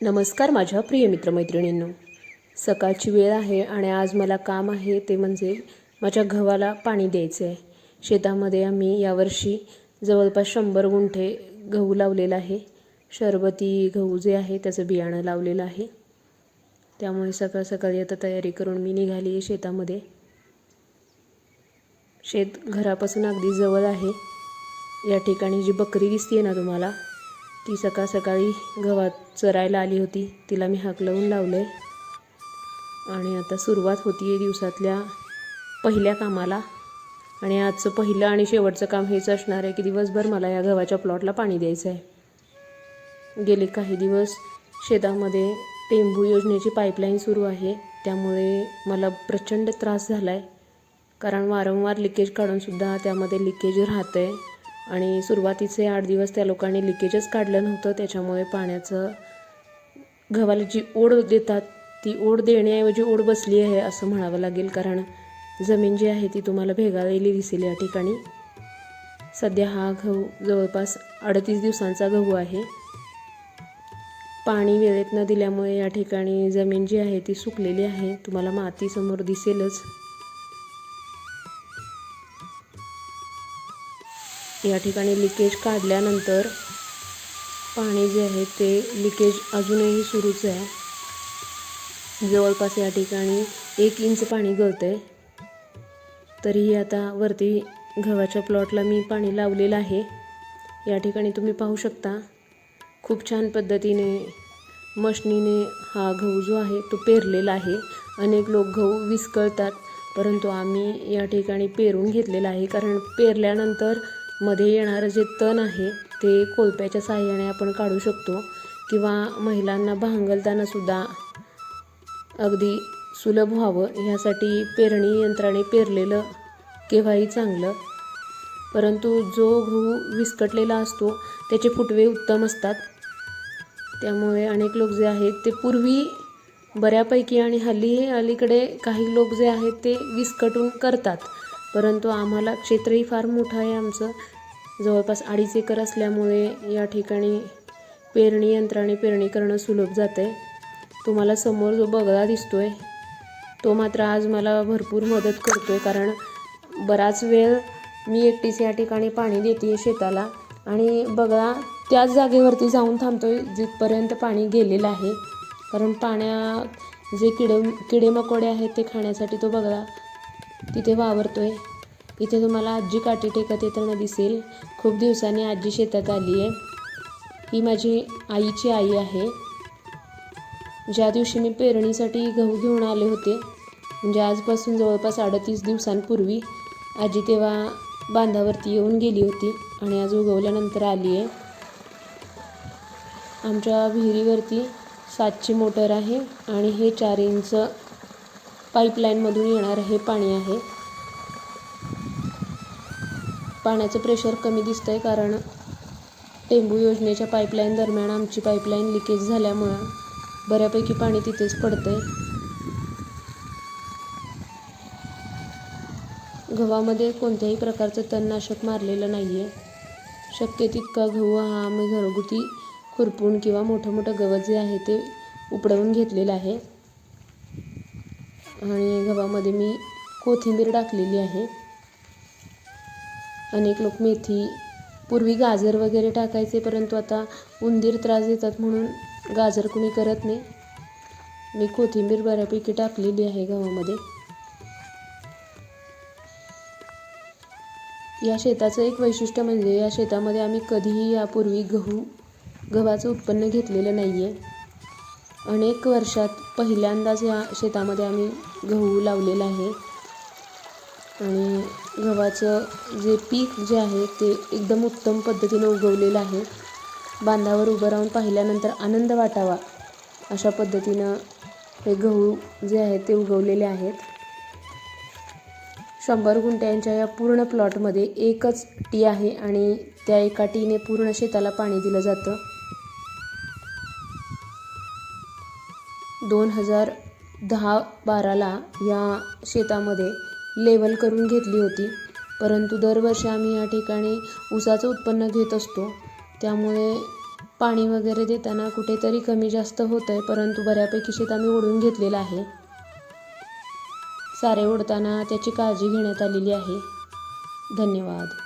नमस्कार माझ्या प्रिय मित्रमैत्रिणींनो. सकाळची वेळ आहे आणि आज मला काम आहे ते म्हणजे माझ्या गव्हाला पाणी द्यायचं आहे शेतामध्ये आम्ही यावर्षी जवळपास शंभर गुंठे गहू लावलेला आहे. शरबती गहू जे आहे त्याचं बियाणं लावलेलं आहे. त्यामुळे सकाळ सकाळी आता तयारी करून मी निघाली आहे शेतामध्ये. शेत घरापासून अगदी जवळ आहे. या ठिकाणी जी बकरी दिसते ना तुम्हाला ती सकाळ सकाळी गव्हात चरायला आली होती. तिला मी हाकलवून लावलं. आहे आणि आता सुरुवात होती आहे दिवसातल्या पहिल्या कामाला. आणि आजचं पहिलं आणि शेवटचं काम हेच असणार आहे की दिवसभर मला या गव्हाच्या प्लॉटला पाणी द्यायचं आहे गेले काही दिवस शेतामध्ये टेंबू योजनेची पाईपलाईन सुरू आहे. त्यामुळे मला प्रचंड त्रास झाला आहे कारण वारंवार लिकेज काढूनसुद्धा त्यामध्ये लिकेज राहतं आहे आणि सुरुवातीचे आठ दिवस त्या लोकांनी लिकेजच काढलं नव्हतं. त्याच्यामुळे पाण्याचं गव्हाला जी ओढ देतात ती ओढ देण्याऐवजी ओढ बसली आहे असं म्हणावं लागेल. कारण जमीन जी आहे ती तुम्हाला भेगाळलेली दिसेल या ठिकाणी. सध्या हा गहू जवळपास अडतीस दिवसांचा गहू आहे. पाणी वेळेत न दिल्यामुळे या ठिकाणी जमीन जी आहे ती सुकलेली आहे. तुम्हाला मातीसमोर दिसेलच. या ठिकाणी लिकेज काढल्यानंतर पाणी जे आहे ते लिकेज अजूनही सुरूच आहे. जवळपास या ठिकाणी एक इंच पाणी गळतं आहे तरीही आता वरती गव्हाच्या प्लॉटला मी पाणी लावलेलं आहे. या ठिकाणी तुम्ही पाहू शकता खूप छान पद्धतीने मशनीने हा गहू जो आहे तो पेरलेला आहे. अनेक लोक गहू विस्कळतात परंतु आम्ही या ठिकाणी पेरून घेतलेला आहे. कारण पेरल्यानंतर मध्ये येणारं जे तण आहे ते कोळप्याच्या साह्याने आपण काढू शकतो. किंवा महिलांना भांगलताना सुद्धा अगदी सुलभ व्हावं. ह्यासाठी पेरणी यंत्राने पेरलेलं केव्हाही चांगलं. परंतु जो गहू विस्कटलेला असतो त्याचे फुटवे उत्तम असतात. त्यामुळे अनेक लोक जे आहेत ते पूर्वी बऱ्यापैकी आणि हल्ली अलीकडे काही लोक जे आहेत ते विस्कटून करतात. परंतु आम्हाला क्षेत्रही फार मोठं आहे आमचं. जवळपास अडीच एकर असल्यामुळे या ठिकाणी पेरणी यंत्राने पेरणी करणं सुलभ जातं आहे तुम्हाला समोर जो बगळा दिसतो आहे तो मात्र आज मला भरपूर मदत करतो आहे कारण बराच वेळ मी एकटीच या ठिकाणी पाणी देते शेताला आणि बगळा त्याच जागेवरती जाऊन थांबतो आहे जिथपर्यंत पाणी गेलेलं आहे. कारण पाण्या जे किडे किडेमकोडे आहेत ते खाण्यासाठी तो बगळा तिथे वावरतो आहे इथे तुम्हाला आजी काठी टेकत येताना दिसेल. खूप दिवसांनी आजी शेतात आली आहे ही माझी आईची आई आहे. ज्या दिवशी मी पेरणीसाठी गहू घेऊन आले होते म्हणजे आजपासून जवळपास अडतीस दिवसांपूर्वी आजी तेव्हा बांधावरती येऊन गेली होती आणि आज उगवल्यानंतर आली आहे आमच्या विहिरीवरती सातची मोटर आहे आणि हे चार इंच पाईपलाईनमधून येणारं हे पाणी आहे. पाण्याचं प्रेशर कमी दिसतं आहे कारण टेंबू योजनेच्या पाईपलाईन दरम्यान आमची पाईपलाईन लिकेज झाल्यामुळं बऱ्यापैकी पाणी तिथेच पडतं आहे गव्हामध्ये कोणत्याही प्रकारचं तणनाशक मारलेलं नाही आहे शक्य तितका गहू हा आम्ही घरगुती खुरपून किंवा मोठं मोठं गवत जे आहे ते उपडवून घेतलेलं आहे. आणि गव्हामध्ये मी कोथिंबीर टाकलेली आहे. अनेक लोक मेथी पूर्वी गाजर वगैरे टाकायचे परंतु आता उंदीर त्रास देतात म्हणून गाजर कुणी करत नाही. मी कोथिंबीर बऱ्यापैकी टाकलेली आहे गव्हामध्ये. या शेताचं एक वैशिष्ट्य म्हणजे या शेतामध्ये आम्ही कधीही यापूर्वी गहू गव्हाचं उत्पन्न घेतलेलं नाही आहे अनेक वर्षात पहिल्यांदाच या शेतामध्ये आम्ही गहू लावलेला आहे. आणि गव्हाचं जे पीक जे आहे ते एकदम उत्तम पद्धतीने उगवलेलं आहे. बांधावर उभं राहून पाहिल्यानंतर आनंद वाटावा अशा पद्धतीनं हे गहू जे आहेत ते उगवलेले आहेत. शंभर गुंट्यांच्या या पूर्ण प्लॉटमध्ये एकच टी आहे आणि त्या एका टीने पूर्ण शेताला पाणी दिलं जातं. दोन हजार दहा बाराला या शेतामध्ये लेवल करून घेतली होती. परंतु दरवर्षी आम्ही या ठिकाणी ऊसाचं उत्पन्न घेत असतो. त्यामुळे पाणी वगैरे देताना कुठेतरी कमी जास्त होतं आहे परंतु बऱ्यापैकी शेत आम्ही ओढून घेतलेलं आहे. सारे ओढताना त्याची काळजी घेण्यात आलेली आहे. धन्यवाद.